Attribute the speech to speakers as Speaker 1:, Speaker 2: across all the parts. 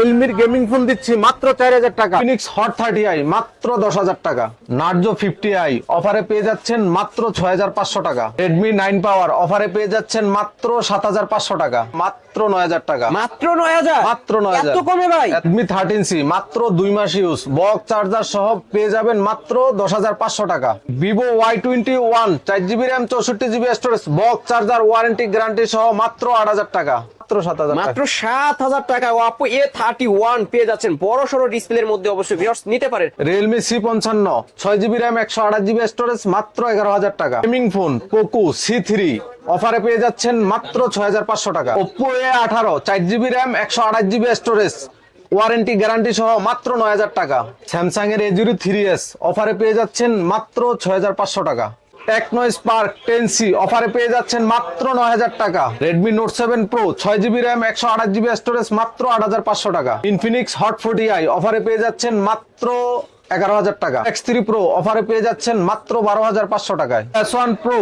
Speaker 1: রিয়েলমির gaming phone দিচ্ছি মাত্র চার হাজার টাকা। ফিনিক্স হট থার্টি আই মাত্র দশ হাজার টাকা। নার্জো ফিফটি আই অফারে পেয়ে যাচ্ছেন মাত্র ছয় হাজার পাঁচশো টাকা। রেডমি নাইন পাওয়ার অফারে পেয়ে যাচ্ছেন মাত্র সাত হাজার পাঁচশো টাকা। মাত্র নয় হাজার টাকা।
Speaker 2: মাত্র নয় হাজার?
Speaker 1: মাত্র নয় হাজার।
Speaker 2: কমে ভাই।
Speaker 1: রেডমি থার্টিন সি মাত্র দুই মাস ইউজ বক্স চার্জার সহ পেয়ে যাবেন মাত্র দশ হাজার পাঁচশো টাকা। ভিভো ওয়াই টোয়েন্টি ওয়ান চার জিবি র্যাম চৌষট্টি GB storage box charger warranty guarantee সহ মাত্র আট হাজার টাকা। মাত্র সাত হাজার
Speaker 2: মাত্র সাত হাজার টাকা। ওপো এ থার্টি ওয়ান পেয়ে যাচ্ছেন। বড় সড়ো ডিসপ্লের মধ্যে অবশ্যই ভিউয়ার্স নিতে পারেন।
Speaker 1: রিয়েলমি সি পঞ্চান্ন ছয় জিবি র্যাম একশো আঠাশ জিবি স্টোরেজ মাত্র এগারো হাজার টাকা। Gaming phone Poco C three অফারে পেয়ে যাচ্ছেন মাত্র ছয় হাজার পাঁচশো টাকা। ওপ্পো এ আঠারো চার জিবি র্যাম একশো আঠাশ জিবি স্টোরেজ ওয়ারেন্টি গ্যারান্টি সহ মাত্র নয় হাজার টাকা। স্যামসাং এর এ জিরো থ্রি এস অফারে পেয়ে যাচ্ছেন মাত্র ছয় হাজার পাঁচশো টাকা। টেকনো স্পার্ক টেনসি অফারে পেয়ে যাচ্ছেন মাত্র নয় হাজার টাকা। রেডমি নোট সেভেন প্রো ছয় জিবি র্যাম একশো আঠাশ জিবি স্টোরেজ মাত্র আট হাজার পাঁচশো টাকা। ইনফিনিক্স হট ফোর্টি আই অফারে পেয়ে যাচ্ছেন মাত্র এগারো হাজার টাকা। এক্স থ্রি প্রো অফারে পেয়ে যাচ্ছেন মাত্র বারো হাজার পাঁচশো টাকায়। এস ওয়ান প্রো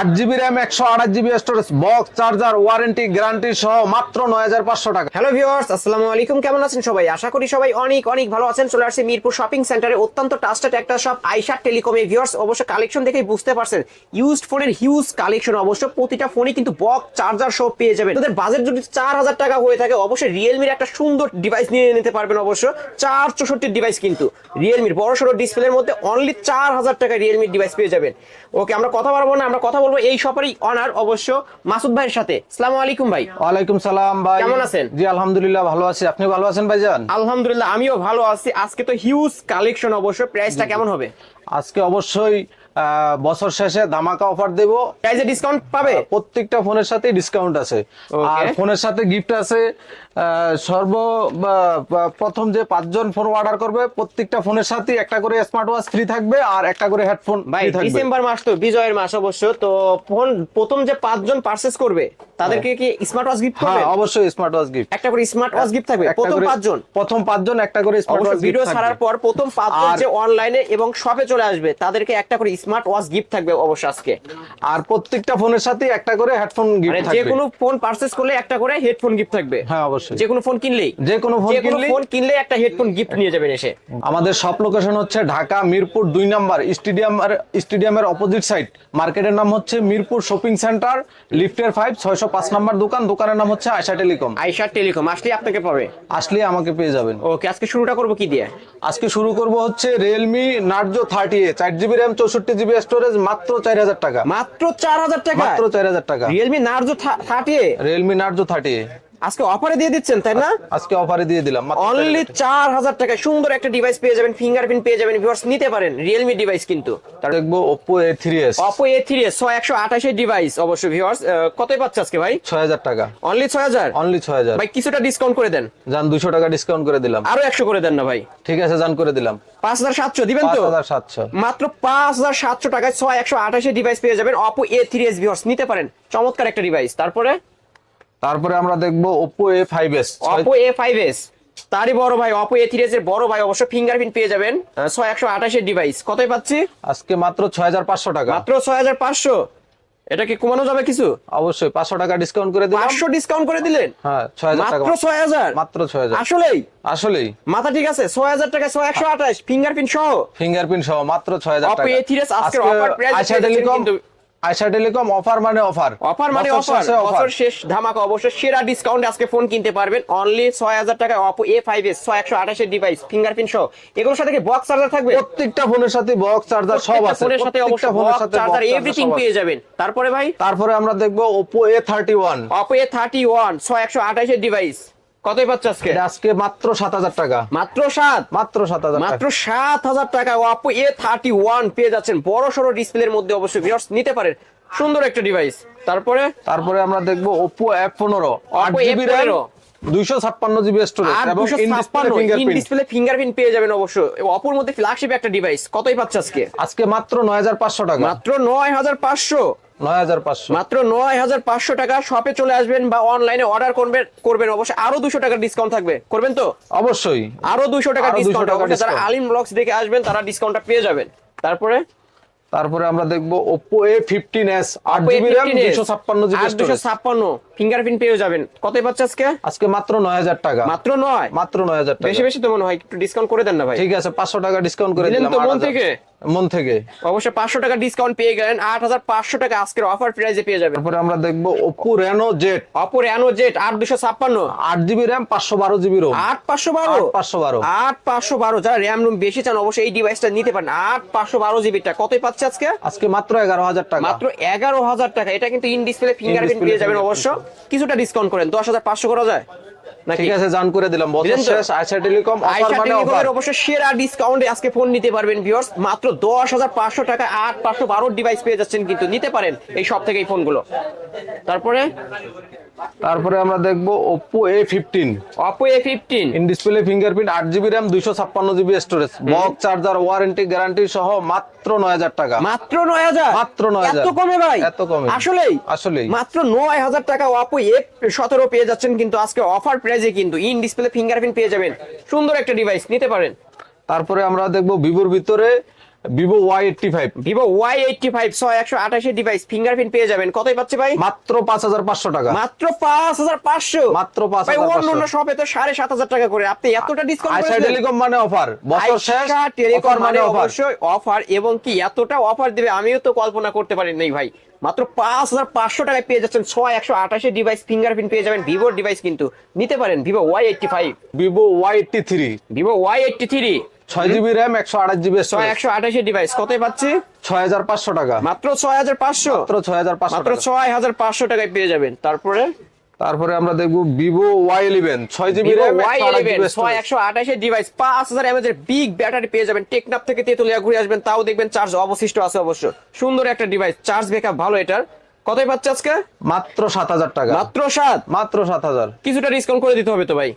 Speaker 1: আট জিবি র্যাম একশো আঠাশ GB storage box charger warranty guarantee সহ মাত্র নয় হাজার পাঁচশো টাকা।
Speaker 2: হ্যালো ভিউয়ার্স আসসালামু আলাইকুম। কেমন আছেন সবাই? আশা করি সবাই অনেক অনেক ভালো আছেন। চলে আসছে মিরপুর শপিং সেন্টারে অত্যন্ত ট্রাস্টেড একটা শপ আইশা টেলিকমে ভিউয়ার্স অবশ্য কালেকশন দেখেই বুঝতে পারছেন ইউজড ফোনের হিউজ কালেকশন অবশ্য প্রতিটা ফোনই কিন্তু বক্স চার্জার সহ পেয়ে যাবেন। তাদের বাজেট যদি চার হাজার টাকা হয়ে থাকে, অবশ্যই রিয়েলমির একটা সুন্দর ডিভাইস নিয়ে নিতে পারবেন অবশ্য। চার চৌষট্টির ডিভাইস কিন্তু রিয়েলমির বড় সড়ো ডিসপ্লের মধ্যে অনলি চার হাজার টাকা রিয়েলমির ডিভাইস পেয়ে যাবেন। ওকে আমরা কথা বলব না, আমরা কথা বলব এই শপেরই অনার অবশ্য মাসুদ ভাইয়ের সাথে। আসসালামু আলাইকুম ভাই।
Speaker 1: ওয়ালাইকুম সালাম ভাই।
Speaker 2: কেমন আছেন?
Speaker 1: জি আলহামদুলিল্লাহ ভালো আছি। আপনি ভালো আছেন ভাইজান?
Speaker 2: আলহামদুলিল্লাহ আমিও ভালো আছি। আজকে তো হিউজ কালেকশন অবশ্য। প্রাইসটা কেমন হবে?
Speaker 1: আজকে অবশ্যই বছর শেষে ধামাকা অফার দেব।
Speaker 2: প্রাইসে ডিসকাউন্ট পাবে?
Speaker 1: প্রত্যেকটা ফোনের সাথে ডিসকাউন্ট আছে। আর ফোনের সাথে গিফট আছে সর্ব প্রথম যে পাঁচজন ফোন অর্ডার করবে প্রত্যেকটা ফোনের সাথে একটা করে স্মার্ট ওয়াচ ফ্রি থাকবে আর একটা করে হেডফোন
Speaker 2: ভাই ডিসেম্বর মাস তো বিজয়ের মাস অবশ্য তো ফোন প্রথম যে পাঁচজন পারচেজ করবে তাদেরকে কি স্মার্ট ওয়াচ গিফট করবে?
Speaker 1: হ্যাঁ অবশ্যই স্মার্ট ওয়াচ গিফট
Speaker 2: একটা করে স্মার্ট ওয়াচ গিফট থাকবে প্রথম পাঁচজন?
Speaker 1: প্রথম পাঁচজন একটা করে স্মার্ট ওয়াচ
Speaker 2: ভিডিও ছাড়ার পর প্রথম পাঁচজন যে অনলাইনে এবং শপে চলে আসবে তাদেরকে একটা করে স্মার্ট ওয়াচ গিফট থাকবে অবশ্য আজকে।
Speaker 1: আর প্রত্যেকটা ফোনের সাথে একটা করে হেডফোন
Speaker 2: মানে
Speaker 1: গিফট
Speaker 2: যে কোনো ফোন পারচেজ করলে একটা করে হেডফোন গিফট থাকবে।
Speaker 1: হ্যাঁ অবশ্যই।
Speaker 2: যে কোনো ফোন কিনলেই।
Speaker 1: যে কোনো ফোন
Speaker 2: যে কোনো
Speaker 1: কিনলেই
Speaker 2: ফোন কিনলে একটা হেডফোন গিফট নিয়ে যাবেন এসে।
Speaker 1: আমাদের সব লোকেশন হচ্ছে ঢাকা মিরপুর দুই নাম্বার স্টেডিয়াম স্টেডিয়ামের অপোজিট সাইড মার্কেটের নাম হচ্ছে মিরপুর শপিং সেন্টার লিফটের ফাইভ ছয়শো পাঁচ নাম্বার দোকান। দোকানের নাম হচ্ছে আয়সা টেলিকম
Speaker 2: আইসার টেলিকম আসলে আপনাকে পাবে।
Speaker 1: আসলে আমাকে পেয়ে যাবেন।
Speaker 2: ওকে আজকে শুরুটা করব কি দিয়ে?
Speaker 1: আজকে শুরু করব হচ্ছে রিয়েলমি নার্জো থার্টি এ চার জিবি র্যাম চৌষট্টি জিবি স্টোরেজ মাত্র চার হাজার টাকা।
Speaker 2: মাত্র চার হাজার টাকা
Speaker 1: মাত্র চার হাজার টাকা।
Speaker 2: Realme Narzo thirty
Speaker 1: Realme Narzo thirty A
Speaker 2: আজকে অফারে দিয়ে দিচ্ছেন তাই না?
Speaker 1: আজকে অফারে দিয়ে দিলাম
Speaker 2: অনলি চার হাজার টাকায় সুন্দর একটা ডিভাইস পেয়ে যাবেন ফিঙ্গারপ্রিন্ট পেয়ে যাবেন ভিউয়ার্স নিতে পারেন রিয়েলমি ডিভাইস কিন্তু।
Speaker 1: তার দেখব Oppo A three S
Speaker 2: Oppo A three S ছয় একশো আঠাশের ডিভাইস অবশ্যই ভিউয়ার্স কতই পাচ্ছে আজকে ভাই?
Speaker 1: ছয় হাজার টাকা।
Speaker 2: অনলি ছয় হাজার?
Speaker 1: অনলি ছয় হাজার।
Speaker 2: ভাই কিছুটা ডিসকাউন্ট করে দেন।
Speaker 1: যান দুশো টাকা ডিসকাউন্ট করে দিলাম।
Speaker 2: আরও একশো করে দেন না ভাই।
Speaker 1: ঠিক আছে যান করে দিলাম।
Speaker 2: পাঁচ হাজার সাতশো দিবেন তো? মাত্র পাঁচ হাজার সাতশো টাকায় ছয় একশো আঠাশের ডিভাইস পেয়ে যাবেন Oppo A three S viewers নিতে পারেন। চমৎকার একটা ডিভাইস তারপরে?
Speaker 1: তারপরে আমরা দেখব A
Speaker 2: Oppo A five S তারই বড় ভাই অপো এ থ্রি এর বড় ভাই অবশ্য ফিঙ্গারপ্রিন্ট পেয়ে যাবেন। ছয় একশো আঠাশের ডিভাইস কতই পাচ্ছি?
Speaker 1: আজকে মাত্র ছয় হাজার পাঁচশো টাকা।
Speaker 2: মাত্র ছয় হাজার পাঁচশো। এটা কি কমানো যাবে কিছু?
Speaker 1: অবশ্যই পাঁচশো টাকা ডিসকাউন্ট করে দিলাম
Speaker 2: পাঁচশো ডিসকাউন্ট করে দিলেন?
Speaker 1: হ্যাঁ ছয় হাজার টাকা।
Speaker 2: মাত্র ছয় হাজার
Speaker 1: মাত্র ছয় হাজার
Speaker 2: আসলেই?
Speaker 1: আসলেই।
Speaker 2: মাথা ঠিক আছে ছয় হাজার টাকা ছয় একশো আঠাশ ফিঙ্গারপ্রিন্ট সহ।
Speaker 1: ফিঙ্গারপ্রিন্ট সহ মাত্র ছয় হাজার
Speaker 2: Oppo
Speaker 1: টাকা।
Speaker 2: A3s আজকের offer price
Speaker 1: আইসা
Speaker 2: পেয়ে যাচ্ছেন
Speaker 1: টেলিকম আইসা টেলিকম অফার মানে অফার।
Speaker 2: অফার মানে অফার বছর শেষ ধামাকা অবশ্যই সেরা ডিসকাউন্ট আজকে ফোন কিনতে পারবেন। অনলি ছয় হাজার টাকায় অপো এ ফাইভ এস ছয় একশো আঠাশের ডিভাইস ফিঙ্গারপ্রিন্ট সহ। এগুলোর সাথে বক্স চার্জার থাকবে?
Speaker 1: প্রত্যেকটা ফোনের সাথে বক্স চার্জার সব আছে
Speaker 2: ফোনের সাথে অবশ্যই বক্স চার্জার এভরিথিং পেয়ে যাবেন। তারপরে ভাই?
Speaker 1: তারপরে আমরা দেখব Oppo A thirty one
Speaker 2: Oppo A thirty one ছয় একশো আঠাশের ডিভাইস কতই পাচ্ছে আজকে?
Speaker 1: আজকে মাত্র সাত হাজার টাকা।
Speaker 2: মাত্র সাত?
Speaker 1: মাত্র সাত হাজার
Speaker 2: মাত্র সাত হাজার টাকা। অপো এ থার্টি ওয়ান পেয়ে যাচ্ছেন। বড় সড়ো ডিসপ্লের মধ্যে অবশ্যই ভিউয়ার্স নিতে পারেন। সুন্দর একটা ডিভাইস তারপরে?
Speaker 1: তারপরে আমরা দেখব ওপো এফ পনেরো আট জিবি র্যাম দুইশো ছাপ্পান্ন জিবি স্টোরেজ এবং ইন ফিঙ্গারপ্রিন্ট
Speaker 2: ডিসপ্লে ফিঙ্গারপ্রিন্ট পেয়ে যাবেন অবশ্যই। অপর মধ্যে ফ্ল্যাগশিপ একটা ডিভাইস কতই পাচ্ছে আজকে?
Speaker 1: আজকে মাত্র নয় হাজার পাঁচশো টাকা।
Speaker 2: মাত্র নয় হাজার পাঁচশো। মাত্র নয় হাজার পাঁচশো টাকা শপে চলে আসবেন বা অনলাইনে অর্ডার করবেন করবেন। অবশ্যই আরও দুশো টাকার ডিসকাউন্ট থাকবে। করবেন তো?
Speaker 1: অবশ্যই।
Speaker 2: আরও দুশো টাকা ডিসকাউন্ট
Speaker 1: টাকা
Speaker 2: যারা আলিম ব্লগস দেখে আসবেন তারা ডিসকাউন্টটা পেয়ে যাবেন। তারপরে?
Speaker 1: তারপরে আমরা দেখব
Speaker 2: Oppo
Speaker 1: জিবি র্যাম
Speaker 2: A15s,
Speaker 1: দুশো ছাপ্পান্ন জিবি
Speaker 2: আর দুশো ছাপ্পান্ন ফিঙ্গারপ্রিন্ট পেয়ে যাবেন। কত পাচ্ছে আজকে?
Speaker 1: আজকে মাত্র নয় হাজার টাকা।
Speaker 2: মাত্র নয়?
Speaker 1: মাত্র নয় হাজার টাকা।
Speaker 2: বেশি বেশি তো মনে হয় একটু ডিসকাউন্ট করে দেন না ভাই।
Speaker 1: ঠিক আছে পাঁচশো টাকা ডিসকাউন্ট করে দিলাম
Speaker 2: তো মন থেকে?
Speaker 1: মন থেকে।
Speaker 2: অবশ্যই পাঁচশো টাকা ডিসকাউন্ট পেয়ে গেলেন আট হাজার পাঁচশো টাকা আজকের অফার প্রাইসে পেয়ে যাবেন।
Speaker 1: তারপরে আমরা দেখব ওপো রেনো জেট
Speaker 2: অপর অ্যানো জেট আট দুশো ছাপ্পান্ন।
Speaker 1: আট জিবি র্যাম পাঁচশো বারো জিবি রোম
Speaker 2: আট পাঁচশো বারো?
Speaker 1: পাঁচশো বারো।
Speaker 2: আট পাঁচশো বারো যারা র্যাম রুম বেশি চান অবশ্যই এই ডিভাইসটা নিতে পারেন। আট পাঁচশো বারো জিবিটা কতই পাচ্ছে আজকে?
Speaker 1: আজকে মাত্র এগারো হাজার টাকা।
Speaker 2: মাত্র এগারো হাজার টাকা। এটা কিন্তু ইন ডিসপ্লে ফিঙ্গারপ্রিন্ট পেয়ে যাবেন। অবশ্য। কিছুটা ডিসকাউন্ট করেন। দশ হাজার পাঁচশো করা যায়?
Speaker 1: ঠিক আছে জান করে দিলাম বছর শেষ আইসা টেলিকম অফার মানে অফার
Speaker 2: অবশ্য সেরা ডিসকাউন্টে আজকে ফোন নিতে পারবেন ভিউয়ার্স মাত্র দশ হাজার পাঁচশো টাকা ডিভাইস পেয়ে যাচ্ছেন কিন্তু নিতে পারেন এই সব থেকে এই ফোনগুলো তারপরে?
Speaker 1: তারপরে আমরা দেখব fifteen
Speaker 2: Oppo A fifteen
Speaker 1: in display fingerprint storage box charger warranty guarantee সহ মাত্র নয় হাজার টাকা।
Speaker 2: মাত্র নয় হাজার?
Speaker 1: মাত্র 9,000
Speaker 2: এত কমে ভাই?
Speaker 1: এত কমে।
Speaker 2: আসলেই?
Speaker 1: আসলেই।
Speaker 2: মাত্র নয় হাজার টাকা অপো এফ সতেরো পেয়ে যাচ্ছেন কিন্তু আজকে অফার প্রাইজে কিন্তু ইন ডিসপ্লে ফিঙ্গারপ্রিন্ট পেয়ে যাবেন। সুন্দর একটা ডিভাইস নিতে পারেন।
Speaker 1: তারপরে আমরা দেখব ভিভোর ভিতরে Vivo Y eighty five
Speaker 2: Vivo Y eighty five ছয় একশো আঠাশের ডিভাইস ফিঙ্গারপ্রিন্ট পেয়ে যাবেন। কতই পাচ্ছে ভাই?
Speaker 1: মাত্র পাঁচ হাজার পাঁচশো টাকা।
Speaker 2: মাত্র পাঁচ হাজার পাঁচশো।
Speaker 1: মাত্র 5,500
Speaker 2: ভাই অন্য অন্য শপে তো সাড়ে সাত হাজার টাকা করে। আপনি এতটা ডিসকাউন্ট
Speaker 1: আইসা টেলিকম মানে অফার বছর শেষ
Speaker 2: টেলিকম মানে
Speaker 1: অফার
Speaker 2: অবশ্যই অফার এবং কি এতটা অফার দিবে আমিও তো কল্পনা করতে পারি নাই ভাই। মাত্র পাঁচ হাজার পাঁচশো টাকায় পেয়ে যাচ্ছেন ছয় একশো আঠাশি ডিভাইস ফিঙ্গারপ্রিন্ট পেয়ে যাবেন ভিভোর ডিভাইস কিন্তু। নিতে পারেন Vivo Y eighty five
Speaker 1: Vivo Y eighty three
Speaker 2: Vivo Y eighty three
Speaker 1: ছয় জিবি র্যাম একশো আঠাশ জিবি
Speaker 2: ছয় একশো আঠাশি ডিভাইস কতই পাচ্ছি?
Speaker 1: ছয় হাজার পাঁচশো টাকা।
Speaker 2: মাত্র ছয় হাজার পাঁচশো?
Speaker 1: মাত্র ছয় হাজার পাঁচশো
Speaker 2: মাত্র ছয় হাজার পাঁচশো টাকায় পেয়ে যাবেন। তারপরে?
Speaker 1: তারপরে আমরা দেখব ভিভো ওয়াই ইলেভেন ছয় জিবি র্যাম
Speaker 2: ছয় একশো আঠাশের ডিভাইস পাঁচ হাজার এমএজ এর বিগ ব্যাটারি পেয়ে যাবেন। টেকনাপ থেকে তেতুলিয়া ঘুরে আসবেন তাও দেখবেন চার্জ অবশিষ্ট আছে অবশ্য। সুন্দর একটা ডিভাইস চার্জ ব্যাকআপ ভালো এটার। কতই পাচ্ছে আজকে?
Speaker 1: মাত্র সাত হাজার টাকা।
Speaker 2: মাত্র সাত।
Speaker 1: মাত্র সাত হাজার।
Speaker 2: কিছুটা ডিসকাউন্ট করে দিতে হবে তো ভাই।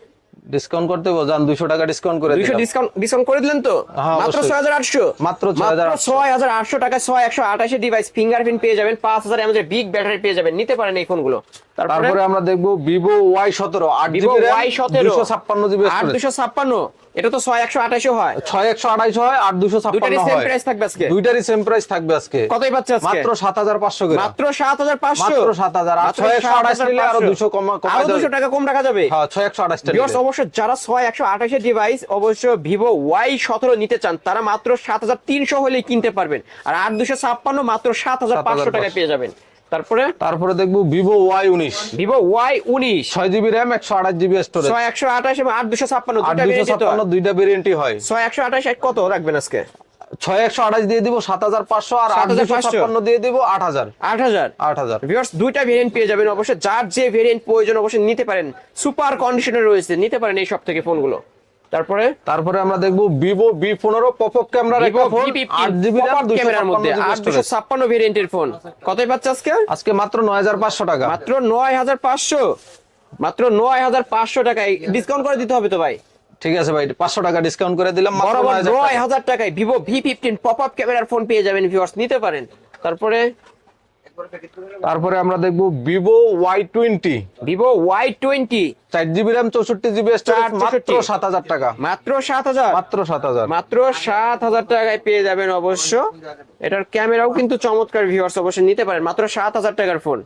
Speaker 1: ডিসকাউন্ট করতে যান দুইশো টাকা ডিসকাউন্ট করে
Speaker 2: দুইশো
Speaker 1: দিলাম।
Speaker 2: ডিসকাউন্ট ডিসকাউন্ট করে দিলেন তো
Speaker 1: হ্যাঁ,
Speaker 2: মাত্র
Speaker 1: অবশ্যই।
Speaker 2: ছয় হাজার আটশো
Speaker 1: মাত্র 6,800
Speaker 2: ছয় হাজার আটশো টাকা ছয় একশো আঠাশি ডিভাইস ফিঙ্গারপ্রিন্ট পেয়ে যাবেন পাঁচ হাজার এমএজ এর বিগ ব্যাটারি পেয়ে যাবেন নিতে পারেন এই ফোনগুলো তারপরে?
Speaker 1: আমরা দেখব ভিভো ওয়াই সতেরো আট
Speaker 2: ভিভো ওয়াই সতেরো
Speaker 1: দুশো ছাপ্পান্ন জিবি
Speaker 2: আট দুশো ছাপ্পান্ন এটা তো ছয় একশো আঠাশও হয়।
Speaker 1: ছয় একশো আড়াইশো হয় আর দুশো ছাপ্পান্ন হয়।
Speaker 2: প্রাইস থাকবে আজকে।
Speaker 1: দুইটারই সেম প্রাইস থাকবে আজকে।
Speaker 2: কতই পাচ্ছে
Speaker 1: মাত্র সাত হাজার পাঁচশো
Speaker 2: মাত্র সাত হাজার পাঁচশো?
Speaker 1: মাত্র 7,000 আর 628 নিলে আরও 200 কমা- আরও
Speaker 2: দুশো টাকা কম রাখা যাবে।
Speaker 1: হ্যাঁ ছয় একশো আঠাশ
Speaker 2: ভিউয়ার্স অবশ্য যারা ছয় একশো আঠাশের ডিভাইস অবশ্য ভিভো ওয়াই সতেরো নিতে চান তারা মাত্র সাত হাজার তিনশো হলেই কিনতে পারবেন। আর আট দুশো ছাপ্পান্ন মাত্র সাত হাজার পাঁচশো
Speaker 1: 7,500
Speaker 2: টাকায় পেয়ে যাবেন। তারপরে?
Speaker 1: তারপরে দেখব ভিভো ওয়াই উনিশ।
Speaker 2: ভিভো ওয়াই উনিশ।
Speaker 1: ছয় জিবি র্যাম একশো আঠাশ জিবি স্টোরেজ
Speaker 2: ছয় একশো আঠাশ এবং আট দুশো ছাপ্পান্ন
Speaker 1: ছাপ্পান্ন। দুইটা ভেরিয়েন্টই হয়।
Speaker 2: ছয় একশো আঠাশ এক কত রাখবেন আজকে?
Speaker 1: ছয় একশো আঠাশ দিয়ে দিব সাত হাজার পাঁচশো আর আট দুশো
Speaker 2: 7,500
Speaker 1: ছাপ্পান্ন দিয়ে দিব আট হাজার।
Speaker 2: আট হাজার।
Speaker 1: আট হাজার।
Speaker 2: ভিউয়ার্স দুইটা ভেরিয়েন্ট পেয়ে যাবেন অবশ্যই। যার যে ভেরিয়েন্ট প্রয়োজন অবশ্যই নিতে পারেন। সুপার কন্ডিশনে রয়েছে নিতে পারেন এই সব থেকে ফোনগুলো তারপরে?
Speaker 1: তারপরে আমরা দেখব ভিভো বি পনেরো পপ আপ ক্যামেরার
Speaker 2: ভিভো
Speaker 1: একটা ফোন আট জিবি
Speaker 2: ক্যামেরার মধ্যে আট দুশো ছাপ্পান্ন ভেরিয়েন্টের ফোন কতই পাচ্ছে আজকে?
Speaker 1: আজকে মাত্র নয় হাজার পাঁচশো টাকা।
Speaker 2: মাত্র নয় হাজার পাঁচশো। মাত্র নয় হাজার পাঁচশো টাকায় ডিসকাউন্ট করে দিতে হবে তো ভাই।
Speaker 1: ঠিক আছে ভাই পাঁচশো টাকা ডিসকাউন্ট করে দিলাম মাত্র
Speaker 2: বরাবর
Speaker 1: 9,000
Speaker 2: নয় হাজার টাকায় Vivo V fifteen pop up ক্যামেরার ফোন পেয়ে যাবেন ভিউয়ার্স নিতে পারেন। তারপরে
Speaker 1: তারপরে আমরা দেখব Vivo Y twenty
Speaker 2: Vivo Y twenty
Speaker 1: চার জিবি র্যাম চৌষট্টি জিবি স্টোরেজ মাত্র সাত হাজার টাকা।
Speaker 2: মাত্র সাত হাজার?
Speaker 1: মাত্র সাত হাজার।
Speaker 2: মাত্র সাত হাজার টাকায় পেয়ে যাবেন অবশ্য। এটার ক্যামেরাও কিন্তু চমৎকার ভিউয়ার্স অবশ্যই নিতে পারেন। মাত্র সাত হাজার টাকার ফোন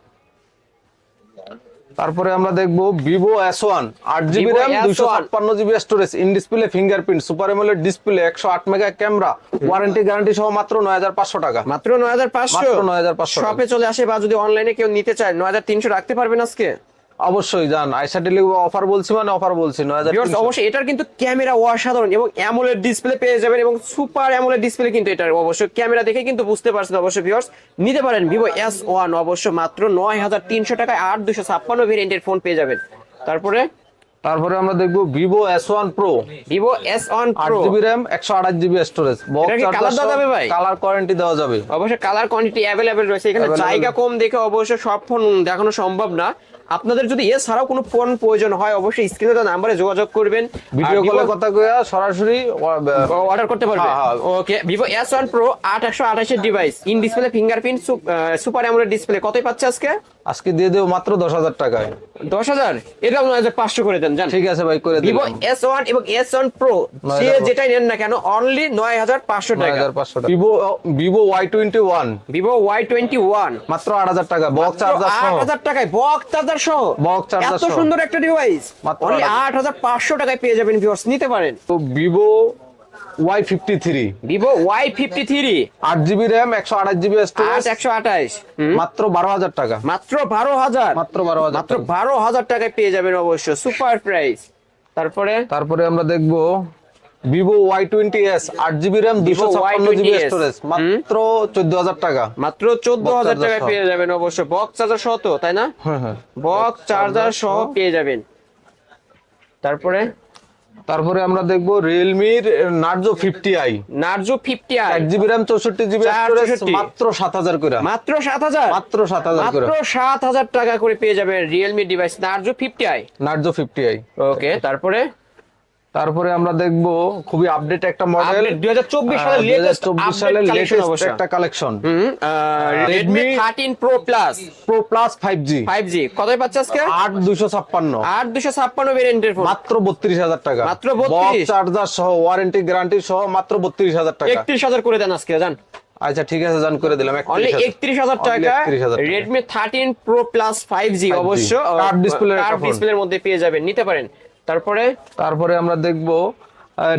Speaker 1: তারপরে আমরা দেখব ভিভো এস ওয়ান আট জিবি র্যাম দুশো
Speaker 2: S1
Speaker 1: ছাপ্পান্ন GB storage in display fingerprint super AMOLED display একশো আট মেগা ক্যামেরা ওয়ারেন্টি গ্যারান্টি সহ মাত্র নয় হাজার পাঁচশো টাকা।
Speaker 2: মাত্র নয় হাজার পাঁচশো?
Speaker 1: নয় হাজার পাঁচশো
Speaker 2: শপে চলে আসে বা যদি অনলাইনে কেউ নিতে চায় নয় হাজার তিনশো রাখতে পারবেন আজকে?
Speaker 1: অবশ্যই জান। আইসা ডেলিভারি অফার বলছি মানে অফার বলছি নয় হাজার
Speaker 2: অবশ্যই এটার কিন্তু ক্যামেরা অসাধারণ এবং অ্যামোলেড ডিসপ্লে পেয়ে যাবেন এবং সুপার অ্যামোলেড ডিসপ্লে কিন্তু এটার অবশ্যই ক্যামেরা দেখে কিন্তু বুঝতে পারছেন অবশ্যই ভিউয়ার্স নিতে পারেন ভিভো এস ওয়ান অবশ্য মাত্র নয় হাজার তিনশো টাকায় আট দুশো ছাপ্পান্ন ভেরিয়েন্টের ফোন পেয়ে যাবেন। তারপরে
Speaker 1: তারপরে আমরা দেখব Vivo S one Pro
Speaker 2: Vivo S one
Speaker 1: আট জিবি র্যাম একশো আঠাশ জিবি স্টোরেজ
Speaker 2: এটা কি colour দেওয়া যাবে ভাই?
Speaker 1: কালার কোয়ারেন্টি দেওয়া যাবে।
Speaker 2: অবশ্যই কালার কোয়ান্টিটি অ্যাভেলেবেল রয়েছে এখানে। জায়গা কম দেখে অবশ্য সব ফোন দেখানো সম্ভব না। আপনাদের যদি এছাড়াও কোনো ফোন প্রয়োজন হয় অবশ্যই স্ক্রিনে দেওয়া নাম্বারে যোগাযোগ করবেন।
Speaker 1: ভিডিও কলে কথা কইয়া সরাসরি
Speaker 2: অর্ডার করতে
Speaker 1: পারবেন।
Speaker 2: Okay Vivo S one Pro আট একশো আঠাশের device in display fingerprint super AMOLED display কতই পাচ্ছে আজকে?
Speaker 1: আজকে দিয়ে দেবো মাত্র দশ হাজার টাকায়।
Speaker 2: দশ হাজার? নয় হাজার পাঁচশো করে দেন জান
Speaker 1: ঠিক আছে ভাই করে
Speaker 2: ভিভো এস ওয়ান এবং এস ওয়ান প্রো সে যেটাই নেন না কেন অনলি নয় হাজার পাঁচশো টাকা।
Speaker 1: পাঁচশো টাকা। Vivo Vivo Y twenty one
Speaker 2: Vivo Y twenty one
Speaker 1: মাত্র আট হাজার টাকা বক্স চার্জার
Speaker 2: আট হাজার টাকায় বক চার্জার সহ।
Speaker 1: Box চার্জার
Speaker 2: এত সুন্দর একটা ডিভাইস
Speaker 1: মাত্র
Speaker 2: অনলি আট হাজার পাঁচশো টাকায় পেয়ে যাবেন ভিউয়ার্স নিতে পারেন।
Speaker 1: তো Vivo Y fifty three
Speaker 2: Vivo Y fifty three
Speaker 1: আট জিবি র্যাম একশো আঠাশ জিবি স্টোরেজ
Speaker 2: একশো আঠাইশ
Speaker 1: মাত্র বারো হাজার টাকা।
Speaker 2: মাত্র বারো হাজার?
Speaker 1: মাত্র বারো হাজার
Speaker 2: মাত্র বারো হাজার টাকায় পেয়ে যাবেন অবশ্য। সুপার প্রাইস তারপরে?
Speaker 1: তারপরে আমরা দেখব ভিভো ওয়াই টোয়েন্টি এস আট জিবি র্যাম দুশো ছাপ্পান্ন জিবি স্টোরেজ মাত্র চোদ্দ হাজার টাকা।
Speaker 2: মাত্র চোদ্দ হাজার টাকায় পেয়ে যাবেন অবশ্য। বক্স চার্জার সহ তো তাই না?
Speaker 1: হ্যাঁ হ্যাঁ।
Speaker 2: বক্স চার্জার সহ। পেয়ে যাবেন। তারপরে?
Speaker 1: তারপরে আমরা দেখব রিয়েলমির Narzo fifty I
Speaker 2: Narzo fifty I
Speaker 1: এক জিবি র্যাম চৌষট্টি জিবি মাত্র সাত হাজার করে।
Speaker 2: মাত্র সাত হাজার?
Speaker 1: মাত্র সাত হাজার
Speaker 2: মাত্র সাত হাজার টাকা করে পেয়ে যাবে Realme device Narzo fifty I
Speaker 1: Narzo fifty I
Speaker 2: okay তারপরে?
Speaker 1: তারপরে আমরা দেখব খুবই আপডেট একটা মডেল
Speaker 2: দুই হাজার চব্বিশ সালের লেটেস্ট
Speaker 1: সালের লেটেস্ট একটা collection
Speaker 2: pro plus
Speaker 1: pro plus five G
Speaker 2: five G কতই পাচ্ছে আজকে?
Speaker 1: আট দুশো ছাপ্পান্ন।
Speaker 2: আট দুশো ছাপ্পান্ন ভেরিয়েন্টের ফোন
Speaker 1: মাত্র বত্রিশ হাজার টাকা।
Speaker 2: মাত্র 32
Speaker 1: চার্জার সহ ওয়ারেন্টি গ্যারান্টি সহ মাত্র বত্রিশ হাজার টাকা।
Speaker 2: একত্রিশ হাজার করে দেন আজকে জান।
Speaker 1: আচ্ছা ঠিক আছে জান করে দিলাম।
Speaker 2: অনলি
Speaker 1: 31,000
Speaker 2: একত্রিশ হাজার টাকা
Speaker 1: 31,000 টাকা।
Speaker 2: Redmi thirteen pro plus five G
Speaker 1: 5G
Speaker 2: অবশ্য
Speaker 1: একটা
Speaker 2: ডিসপ্লের মধ্যে পেয়ে যাবেন নিতে পারেন। তারপরে?
Speaker 1: তারপরে আমরা দেখব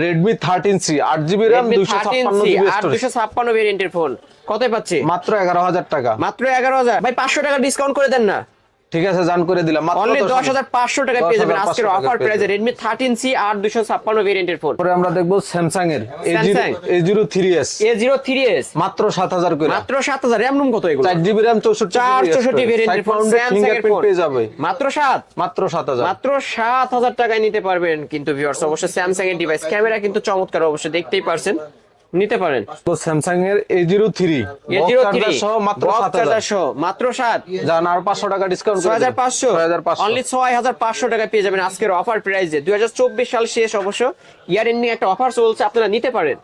Speaker 1: রেডমি থার্টিন সি আট জিবি র্যাম দুশো ছাপ্পান্ন জিবি
Speaker 2: দুশো ছাপ্পান্ন ভেরিয়েন্টের ফোন কত পাচ্ছি?
Speaker 1: মাত্র এগারো হাজার টাকা।
Speaker 2: মাত্র এগারো হাজার। ভাই পাঁচশো টাকা ডিসকাউন্ট করে দেন না।
Speaker 1: ঠিক আছে জান করে দিলাম। মাত্র
Speaker 2: অনলি দশ হাজার পাঁচশো টাকা পেয়ে যাবেন আজকের অফার প্রাইসে থার্টিন সি আর দুশো ছাপ্পান্ন ভেরিয়েন্টের ফোন
Speaker 1: তারপরে আমরা দেখব এর
Speaker 2: Samsung।
Speaker 1: A zero three S
Speaker 2: A zero three S
Speaker 1: মাত্র সাত হাজার করে।
Speaker 2: মাত্র সাত হাজার। র্যাম রুম কত এগুলো?
Speaker 1: চার জিবি র্যাম চৌষট্টি
Speaker 2: চার চৌষট্টি ভেরিয়েন্টের ফোন স্যামসাং এর ফোন
Speaker 1: পেয়ে যাবে।
Speaker 2: মাত্র সাত?
Speaker 1: মাত্র সাত হাজার।
Speaker 2: মাত্র সাত হাজার টাকায় নিতে পারবেন কিন্তু ভিউয়ার্স অবশ্যই স্যামসাং এর ডিভাইস ক্যামেরা কিন্তু চমৎকার অবশ্যই দেখতেই পারছেন। নিতে পারেন।
Speaker 1: তো স্যামসাং এর A zero three
Speaker 2: A zero three
Speaker 1: সহ মাত্র সাত হাজার।
Speaker 2: সহ মাত্র সাত।
Speaker 1: যান আর পাঁচশো টাকা ডিসকাউন্ট
Speaker 2: ছয় হাজার পাঁচশো। অনলি ছয় হাজার পাঁচশো টাকা পেয়ে যাবেন আজকের অফার প্রাইসে দুই হাজার চব্বিশ সাল শেষ অবশ্য। ইয়ার এন্ডিং একটা অফার চলছে আপনারা নিতে পারেন।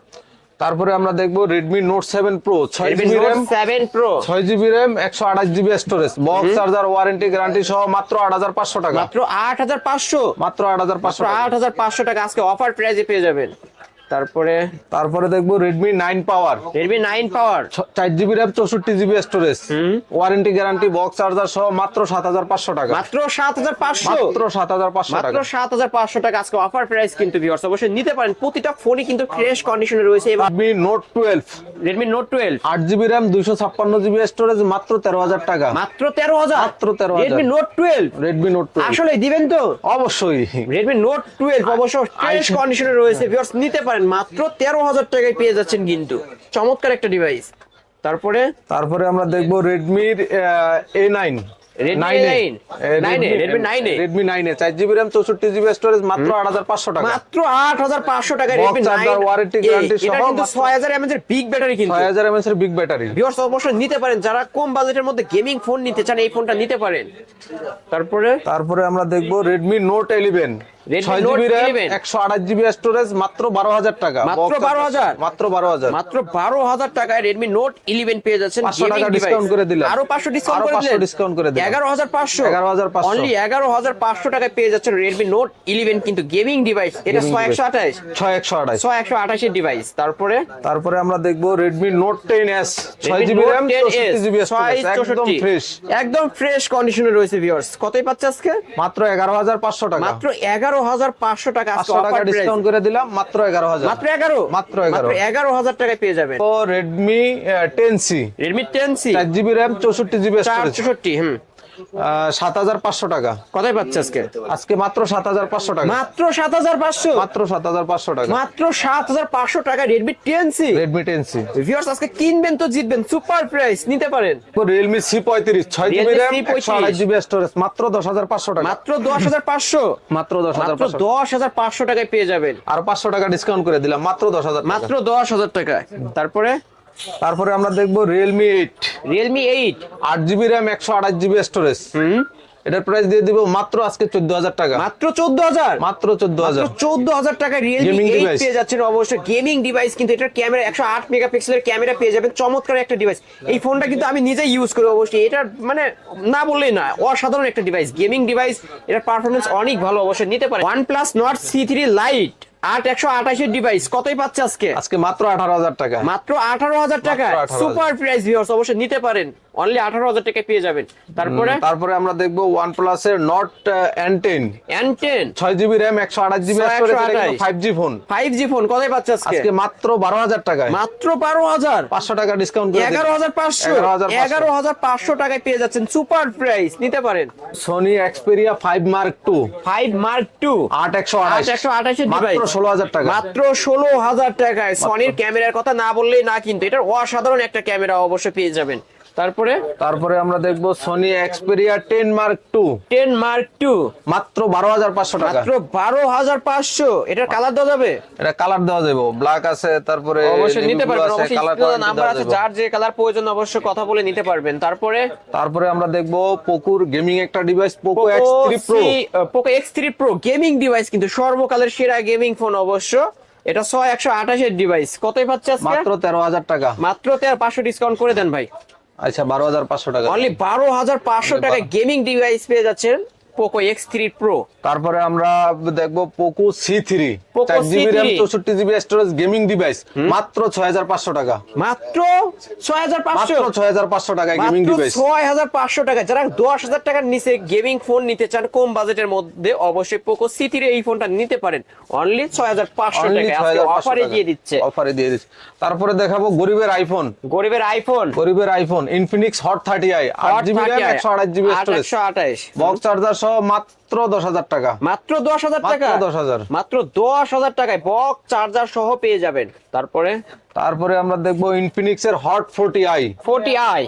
Speaker 1: তারপরে আমরা দেখব রেডমি নোট সেভেন প্রো ছয়
Speaker 2: Redmi
Speaker 1: GB
Speaker 2: Note
Speaker 1: RAM
Speaker 2: 7 Pro
Speaker 1: ছয় জিবি র্যাম একশো আঠাশ GB storage box charger warranty guarantee সহ মাত্র আট হাজার পাঁচশো টাকা।
Speaker 2: মাত্র আট হাজার পাঁচশো।
Speaker 1: মাত্র আট হাজার পাঁচশো
Speaker 2: মাত্র আট হাজার পাঁচশো টাকা আজকে অফার প্রাইসে পেয়ে যাবেন। তারপরে?
Speaker 1: তারপরে দেখব Redmi nine power
Speaker 2: Redmi nine power
Speaker 1: চার জিবি র্যাম চৌষট্টি GB storage warranty guarantee box charger সহ মাত্র সাত হাজার পাঁচশো টাকা।
Speaker 2: মাত্র সাত হাজার পাঁচশো?
Speaker 1: মাত্র সাত হাজার পাঁচশো
Speaker 2: মাত্র সাত হাজার পাঁচশো টাকা আজকে অফার প্রাইস কিন্তু ভিউয়ার্স অবশ্যই নিতে পারেন। প্রতিটা ফোনই কিন্তু ফ্রেশ কন্ডিশনে রয়েছে। এবং
Speaker 1: Redmi Note twelve
Speaker 2: Redmi Note twelve
Speaker 1: আট জিবি র্যাম দুইশো ছাপ্পান্ন জিবি স্টোরেজ মাত্র তেরো হাজার টাকা।
Speaker 2: মাত্র তেরো হাজার?
Speaker 1: মাত্র 13,000
Speaker 2: Redmi Note twelve
Speaker 1: Redmi Note twelve
Speaker 2: আসলে দিবেন তো?
Speaker 1: অবশ্যই।
Speaker 2: রেডমি নোট টুয়েলভ অবশ্য ফ্রেশ কন্ডিশনে রয়েছে। ভিউয়ার্স নিতে পারেন। মাত্র তেরো হাজার টাকায় পেয়ে যাচ্ছেন কিন্তু। চমৎকার একটা ডিভাইস তারপরে?
Speaker 1: তারপরে আমরা দেখব রেডমির A nine
Speaker 2: Redmi A9 9 A, Redmi 9 A.
Speaker 1: Redmi nine A. চার জিবি র্যাম চৌষট্টি জিবি স্টোরেজ মাত্র আট হাজার পাঁচশো টাকা।
Speaker 2: মাত্র আট হাজার পাঁচশো টাকা
Speaker 1: Box
Speaker 2: Redmi nine
Speaker 1: warranty, guarantee সহ
Speaker 2: কিন্তু ছয় হাজার এমএচ এর বিগ ব্যাটারি কিন্তু।
Speaker 1: ছয় হাজার এর বিগ ব্যাটারি
Speaker 2: ভিউয়ার্স অবশ্যই নিতে পারেন। যারা কম বাজেটের মধ্যে গেমিং ফোন নিতে চান এই ফোনটা নিতে পারেন। তারপরে?
Speaker 1: তারপরে আমরা দেখব রেডমি নোট ইলেভেন ছয় জিবি র্যাম একশো আঠাশ জিবি স্টোরেজ মাত্র বারো হাজার টাকা।
Speaker 2: মাত্র
Speaker 1: Box
Speaker 2: 12,000
Speaker 1: মাত্র বারো হাজার।
Speaker 2: মাত্র বারো হাজার টাকায় রেডমি নোট ইলেভেন পেয়ে যাচ্ছেন
Speaker 1: টাকা
Speaker 2: gaming
Speaker 1: করে দিলাম।
Speaker 2: আরও পাঁচশো ডিসকাউন্ট করে দিলেন।
Speaker 1: discount করে দিলাম।
Speaker 2: এগারো হাজার পাঁচশো।
Speaker 1: 11,500
Speaker 2: অনলি এগারো হাজার পাঁচশো টাকায় পেয়ে যাচ্ছেন রেডমি নোট ইলেভেন কিন্তু গেমিং ডিভাইস এটা ছয় একশো। আঠাশ।
Speaker 1: ছয় একশো আঠাশ।
Speaker 2: ছয় একশো আঠাশের ডিভাইস তারপরে?
Speaker 1: তারপরে আমরা দেখব রেডমি নোট টেন এস ছয় জিবি র্যাম জিবি একদম ফ্রেশ
Speaker 2: একদম ফ্রেশ কন্ডিশনে রয়েছে ভিউয়ার্স কতই পাচ্ছে আজকে?
Speaker 1: মাত্র এগারো হাজার পাঁচশো টাকা।
Speaker 2: মাত্র এগারো হাজার পাঁচশো টাকা
Speaker 1: ডিসকাউন্ট করে দিলাম মাত্র এগারো হাজার।
Speaker 2: মাত্র এগারো?
Speaker 1: মাত্র 11
Speaker 2: এগারো হাজার টাকায় পেয়ে যাবেন।
Speaker 1: তো Redmi ten C
Speaker 2: Redmi ten C
Speaker 1: চার জিবি র্যাম চৌষট্টি জিবি
Speaker 2: চৌষট্টি হুম।
Speaker 1: সাত হাজার পাঁচশো টাকা।
Speaker 2: কতই পাচ্ছে আজকে?
Speaker 1: আজকে মাত্র সাত হাজার পাঁচশো টাকা।
Speaker 2: মাত্র সাত হাজার পাঁচশো?
Speaker 1: মাত্র সাত হাজার পাঁচশো টাকা।
Speaker 2: মাত্র সাত হাজার পাঁচশো টাকা রেডমি
Speaker 1: রেডমি
Speaker 2: ভিউয়ার্স আজকে কিনবেন তো জিতবেন। সুপার প্রাইস নিতে পারেন।
Speaker 1: রিয়েলমি সি পঁয়ত্রিশ ছয় জিবি
Speaker 2: Realme
Speaker 1: র্যাম
Speaker 2: C35
Speaker 1: একশো আঠাশ জিবি স্টোরেজ মাত্র দশ হাজার পাঁচশো টাকা।
Speaker 2: মাত্র দশ হাজার পাঁচশো।
Speaker 1: মাত্র দশ হাজার
Speaker 2: দশ হাজার পাঁচশো টাকায় পেয়ে যাবেন।
Speaker 1: আর পাঁচশো টাকা ডিসকাউন্ট করে দিলাম মাত্র দশ হাজার
Speaker 2: মাত্র দশ হাজার টাকায়। তারপরে?
Speaker 1: তারপরে আমরা দেখব রিয়েলমি এইট
Speaker 2: রিয়েলমি এইট
Speaker 1: আট জিবি র্যাম একশো আঠাশ জিবি স্টোরেজ এটার প্রাইস দিয়ে দিব মাত্র আজকে চোদ্দ হাজার টাকা।
Speaker 2: মাত্র চোদ্দ হাজার?
Speaker 1: মাত্র চোদ্দ হাজার।
Speaker 2: চোদ্দ হাজার টাকা রিয়েলমি
Speaker 1: Gaming
Speaker 2: এইট পেয়ে যাচ্ছেন অবশ্যই। গেমিং ডিভাইস কিন্তু এটার ক্যামেরা একশো আট মেগাপিক্সেলের ক্যামেরা পেয়ে যাবেন। চমৎকার একটা ডিভাইস এই ফোনটা কিন্তু আমি নিজে ইউজ করি অবশ্যই। এটার মানে না বললেই না অসাধারণ একটা ডিভাইস গেমিং ডিভাইস এটার পারফরমেন্স অনেক ভালো অবশ্যই। নিতে পারে one plus Nord C three lite আট একশো আঠাশের ডিভাইস কতই পাচ্ছে আজকে?
Speaker 1: আজকে মাত্র আঠারো হাজার টাকা।
Speaker 2: মাত্র আঠারো হাজার টাকা। সুপার প্রাইস অবশ্যই নিতে পারেন। অনলি আঠারো হাজার টাকায় পেয়ে যাবেন। তারপরে?
Speaker 1: তারপরে আমরা দেখব ওয়ান প্লাস এর Nord N ten
Speaker 2: N ten
Speaker 1: ছয় জিবি র্যাম একশো আঠাশ GB
Speaker 2: 128
Speaker 1: five G phone
Speaker 2: five G phone কতই পাচ্ছে আজকে?
Speaker 1: আজকে মাত্র বারো হাজার টাকায়।
Speaker 2: মাত্র বারো হাজার?
Speaker 1: পাঁচশো টাকা ডিসকাউন্ট
Speaker 2: এগারো হাজার পাঁচশো? এগারো হাজার পাঁচশো। টাকায় পেয়ে যাচ্ছেন সুপার প্রাইস নিতে পারেন।
Speaker 1: Sony Xperia five mark two
Speaker 2: five mark two
Speaker 1: আট একশো আঠাশ।
Speaker 2: একশো আঠাশের
Speaker 1: মাত্র ষোলো হাজার টাকা।
Speaker 2: মাত্র ষোলো হাজার টাকায়। সনির ক্যামেরার কথা না বললেই না কিন্তু। এটার অসাধারণ একটা ক্যামেরা অবশ্যই পেয়ে যাবেন। তারপরে?
Speaker 1: তারপরে আমরা দেখব Sony Xperia ten mark two
Speaker 2: ten mark two
Speaker 1: মাত্র বারো হাজার পাঁচশো টাকা।
Speaker 2: মাত্র বারো হাজার পাঁচশো। এটার কালার দেওয়া যাবে?
Speaker 1: এটা কালার দেওয়া যাবে। ব্ল্যাক আছে তারপরে
Speaker 2: অবশ্যই নিতে পারবেন। অবশ্যই
Speaker 1: warranty
Speaker 2: নাম্বার আছে যার যে কালার প্রয়োজন অবশ্যই কথা বলে নিতে পারবেন। তারপরে?
Speaker 1: তারপরে আমরা দেখব পোকুর গেমিং একটা device Poco X three pro
Speaker 2: Poco X three pro gaming device কিন্তু সর্বকালের সেরা গেমিং ফোন অবশ্য। এটা ছয় একশো আঠাশের ডিভাইস কতই পাচ্ছে আজকে?
Speaker 1: মাত্র তেরো হাজার টাকা।
Speaker 2: মাত্র তেরো পাঁচশো ডিসকাউন্ট করে দেন ভাই।
Speaker 1: আচ্ছা বারো হাজার পাঁচশো টাকা।
Speaker 2: অনলি বারো হাজার পাঁচশো টাকায় গেমিং ডিভাইস পেয়ে যাচ্ছেন। পোকো এক্স থ্রি প্রো
Speaker 1: তারপরে আমরা দেখব পোকো সি থ্রি চার জিবি র্যাম চৌষট্টি জিবি স্টোরেজ গেমিং ডিভাইস মাত্র ছয় হাজার পাঁচশো টাকা।
Speaker 2: মাত্র ছয় হাজার পাঁচশো?
Speaker 1: ছয় হাজার পাঁচশো টাকায় গেমিং ডিভাইস
Speaker 2: ছয় হাজার পাঁচশো টাকা। যারা দশ হাজার টাকার নিচে গেমিং ফোন নিতে চান কম বাজেটের মধ্যে অবশ্যই পোকো সি থ্রি এই ফোনটা নিতে পারেন। অনলি ছয় হাজার পাঁচশো টাকা অফারে দিয়ে দিচ্ছে।
Speaker 1: অফারে দিয়ে দিচ্ছে। তারপরে দেখাবো গরিবের আইফোন
Speaker 2: গরিবের আইফোন
Speaker 1: গরিবের iPhone Infinix hot thirty i আট জিবি র্যাম একশো আঠাশ জিবি স্টোরেজ বক্স চার্জার সহ মাত্র দশ হাজার টাকা।
Speaker 2: মাত্র দশ হাজার
Speaker 1: মাত্র
Speaker 2: টাকা?
Speaker 1: 10,000
Speaker 2: মাত্র দশ হাজার টাকায় বক্স চার্জার সহ পেয়ে যাবেন। তারপরে?
Speaker 1: তারপরে আমরা দেখব ইনফিনিক্স এর hot forty i
Speaker 2: forty i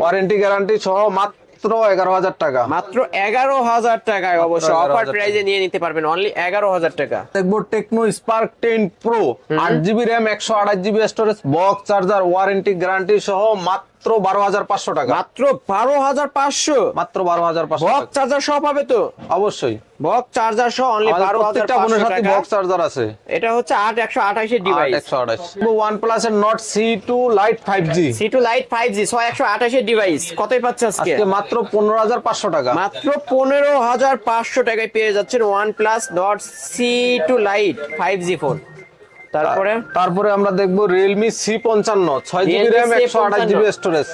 Speaker 1: warranty guarantee সহ মাত্র এগারো হাজার টাকা।
Speaker 2: মাত্র এগারো হাজার টাকায় অবশ্যই
Speaker 1: 11,000
Speaker 2: অফার
Speaker 1: টাকা।
Speaker 2: প্রাইজে নিয়ে নিতে পারবেন। অনলি এগারো হাজার টাকা।
Speaker 1: দেখব টেকনো স্পার্ক টেন প্রো আট জিবি র্যাম একশো আঠাশ GB storage box charger warranty guarantee সহ মাত্র বারো হাজার পাঁচশো টাকা।
Speaker 2: মাত্র বারো হাজার পাঁচশো?
Speaker 1: মাত্র বারো হাজার পাঁচশো
Speaker 2: বক্স চার্জার সহ পাবে তো?
Speaker 1: অবশ্যই।
Speaker 2: বক্স চার্জার সহ অনলি বারো হাজার
Speaker 1: ফোনের সাথে বক্স চার্জার আছে।
Speaker 2: এটা হচ্ছে আট একশো আঠাশের ডিভাইস
Speaker 1: একশো আঠাশ। ওয়ান প্লাস এর Nord C two lite five G
Speaker 2: C two lite five G ছয় একশো আঠাশের ডিভাইস কতই পাচ্ছে আজকে?
Speaker 1: মাত্র পনেরো হাজার পাঁচশো টাকা।
Speaker 2: মাত্র পনেরো হাজার পাঁচশো টাকায় পেয়ে যাচ্ছেন one plus Nord C two lite five G phone তারপরে?
Speaker 1: তারপরে আমরা দেখব রিয়েলমি সি পঞ্চান্ন ছয় জিবি
Speaker 2: Realme
Speaker 1: র্যাম একশো আঠাশ জিবি স্টোরেজ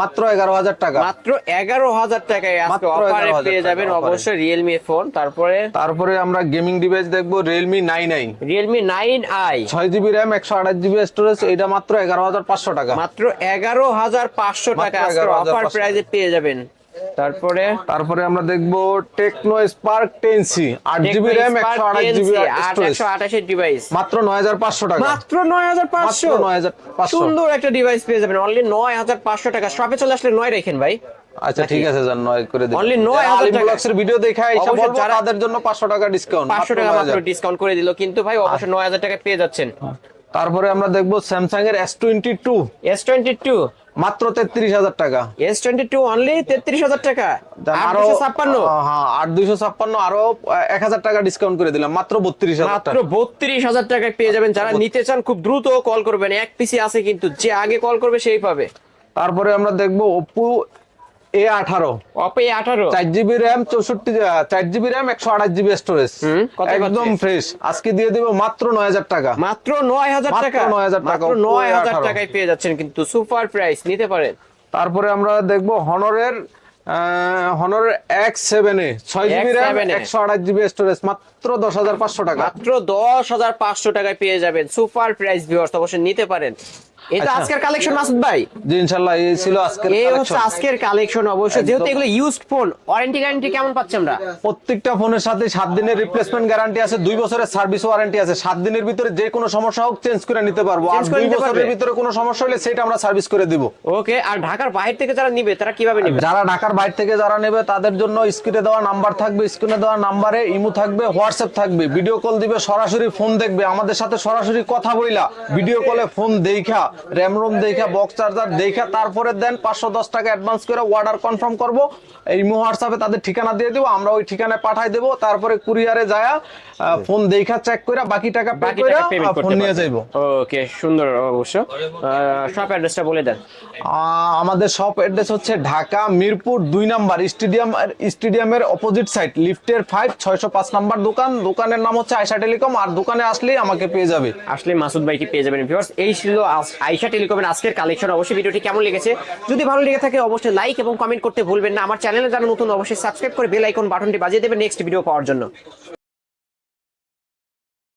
Speaker 1: মাত্র এগারো হাজার টাকা।
Speaker 2: মাত্র এগারো হাজার টাকায় আজকে অফারে পেয়ে যাবেন অবশ্যই রিয়েলমি ফোন তারপরে?
Speaker 1: তারপরে আমরা গেমিং ডিভাইস দেখব Realme nine i
Speaker 2: Realme nine i
Speaker 1: ছয় জিবি র্যাম একশো আঠাশ জিবি স্টোরেজ এটা মাত্র এগারো হাজার পাঁচশো টাকা।
Speaker 2: মাত্র এগারো হাজার পাঁচশো টাকা আজকে
Speaker 1: 11,500
Speaker 2: অফার প্রাইজে পেয়ে যাবেন। তারপরে?
Speaker 1: তারপরে আমরা দেখব টেকনো স্পার্ক টেন সি আট জিবি র্যাম একশো আঠাশ জিবি স্টোরেজ
Speaker 2: আঠাশের ডিভাইস
Speaker 1: মাত্র নয় হাজার পাঁচশো টাকা।
Speaker 2: মাত্র নয় হাজার পাঁচশো?
Speaker 1: মাত্র 9,500
Speaker 2: সুন্দর একটা ডিভাইস পেয়ে যাবেন। অনলি নয় হাজার পাঁচশো টাকা। শপে চলে আসলে নয় রেখেন ভাই।
Speaker 1: আচ্ছা ঠিক আছে জান নয় করে দিন
Speaker 2: Only 9,000
Speaker 1: যারা আলিম
Speaker 2: টাকা।
Speaker 1: ব্লগসের ভিডিও দেখে
Speaker 2: অবশ্যই
Speaker 1: বলব তাদের জন্য পাঁচশো টাকা ডিসকাউন্ট
Speaker 2: পাঁচশো টাকা মাত্র ডিসকাউন্ট করে দিল। কিন্তু ভাই অবশ্যই নয় হাজার টাকা পেয়ে যাচ্ছেন।
Speaker 1: তারপরে আমরা দেখব স্যামসাং এর S twenty two
Speaker 2: S twenty two
Speaker 1: মাত্র তেত্রিশ হাজার টাকা।
Speaker 2: এস টোয়েন্টি টু অনলি তেত্রিশ হাজার টাকা। আরও ছাপ্পান্ন।
Speaker 1: হ্যাঁ আট দুইশো ছাপ্পান্ন আরও এক হাজার টাকা ডিসকাউন্ট করে দিলাম মাত্র বত্রিশ হাজার
Speaker 2: মাত্র
Speaker 1: টাকা।
Speaker 2: বত্রিশ হাজার টাকায় পেয়ে যাবেন। যারা নিতে চান খুব দ্রুত কল করবেন। এক পিসি আছে কিন্তু যে আগে কল করবে সেই পাবে।
Speaker 1: তারপরে আমরা দেখব ওপো এ আঠারো।
Speaker 2: অপে আঠারো?
Speaker 1: চার জিবি র্যাম চৌষট্টি চার জিবি র্যাম একশো আঠাশ জিবি স্টোরেজ একদম ফ্রেশ আজকে দিয়ে দিব মাত্র নয় হাজার টাকা।
Speaker 2: মাত্র নয় হাজার টাকা?
Speaker 1: 9,000 টাকা,
Speaker 2: নয় হাজার টাকায় পেয়ে যাচ্ছেন কিন্তু সুপার প্রাইস নিতে পারেন।
Speaker 1: তারপরে আমরা দেখব হনরের হনরের এক্স সেভেন এ ছয় জিবি র্যাম একশো আঠাশ জিবি স্টোরেজ মাত্র দশ হাজার পাঁচশো টাকা।
Speaker 2: মাত্র দশ হাজার পাঁচশো টাকায় পেয়ে যাবেন। সুপার প্রাইস ভিউয়ার্স অবশ্যই নিতে পারেন। এটা
Speaker 1: আচ্ছা।
Speaker 2: আজকের কালেকশন মাসুদ ভাই।
Speaker 1: জি ইনশাল্লাহ এই ছিল আজকের
Speaker 2: এই হচ্ছে আজকের কালেকশন অবশ্যই। যেহেতু এগুলো ইউজড ফোন ওয়ারেন্টি গ্যারান্টি কেমন পাচ্ছি আমরা?
Speaker 1: প্রত্যেকটা ফোনের সাথে সাত দিনের রিপ্লেসমেন্ট গ্যারান্টি আছে দুই বছরের সার্ভিস ওয়ারেন্টি আছে। সাত দিনের ভিতরে যে কোনো সমস্যা হোক চেঞ্জ করে নিতে পারব। আর
Speaker 2: Change করে
Speaker 1: দুই
Speaker 2: নিতে
Speaker 1: বছরের ভিতরে কোনো সমস্যা হলে সেটা আমরা সার্ভিস করে দিব।
Speaker 2: ওকে আর ঢাকার বাইরে থেকে যারা নিবে তারা কীভাবে নিবে?
Speaker 1: যারা ঢাকার বাইরে থেকে যারা নেবে তাদের জন্য স্ক্রিনে দেওয়া নাম্বার থাকবে স্ক্রিনে দেওয়া নাম্বারে ইমো থাকবে হোয়াটসঅ্যাপ থাকবে। ভিডিও কল দিবে সরাসরি ফোন দেখবে। আমাদের সাথে সরাসরি কথা বইলা ভিডিও কলে ফোন দেখা। র্যাম রোম দেখা বক্স চার্জার দেখা তারপরে দেন পাঁচশো দশ টাকা অ্যাডভান্স করে অর্ডার কনফার্ম করব। এই হোয়াটসঅ্যাপে তাদের ঠিকানা দিয়ে দেবো আমরা ওই ঠিকানায় পাঠাই দেবো তারপরে কুরিয়ারে যায় ফোন দেখা চেক করে বাকি টাকা
Speaker 2: বাকি টাকা
Speaker 1: ফোন নিয়ে। যাইবো।
Speaker 2: ওকে সুন্দর অবশ্য। শপ অ্যাড্রেসটা বলে দেন।
Speaker 1: আমাদের শপ অ্যাড্রেস হচ্ছে ঢাকা মিরপুর দুই নাম্বার স্টেডিয়াম স্টেডিয়ামের অপোজিট সাইড লিফটের ফাইভ ছয়শো পাঁচ নাম্বার দোকান। দোকানের নাম হচ্ছে আয়সা টেলিকম আর দোকানে আসলেই আমাকে পেয়ে যাবে।
Speaker 2: আসলে মাসুদ ভাইকে পেয়ে যাবেন ভিউয়ার্স এই ছিল আইশা টেলিকমের আজকের কালেকশন অবশ্যই ভিডিওটি কেমন লেগেছে? যদি ভালো লেগে থাকে, অবশ্যই লাইক এবং কমেন্ট করতে ভুলবেন না। আমার চ্যানেলে যারা নতুন, অবশ্যই সাবস্ক্রাইব করে বেল আইকন বাটনটি বাজিয়ে দেবেন নেক্সট ভিডিও পাওয়ার জন্য।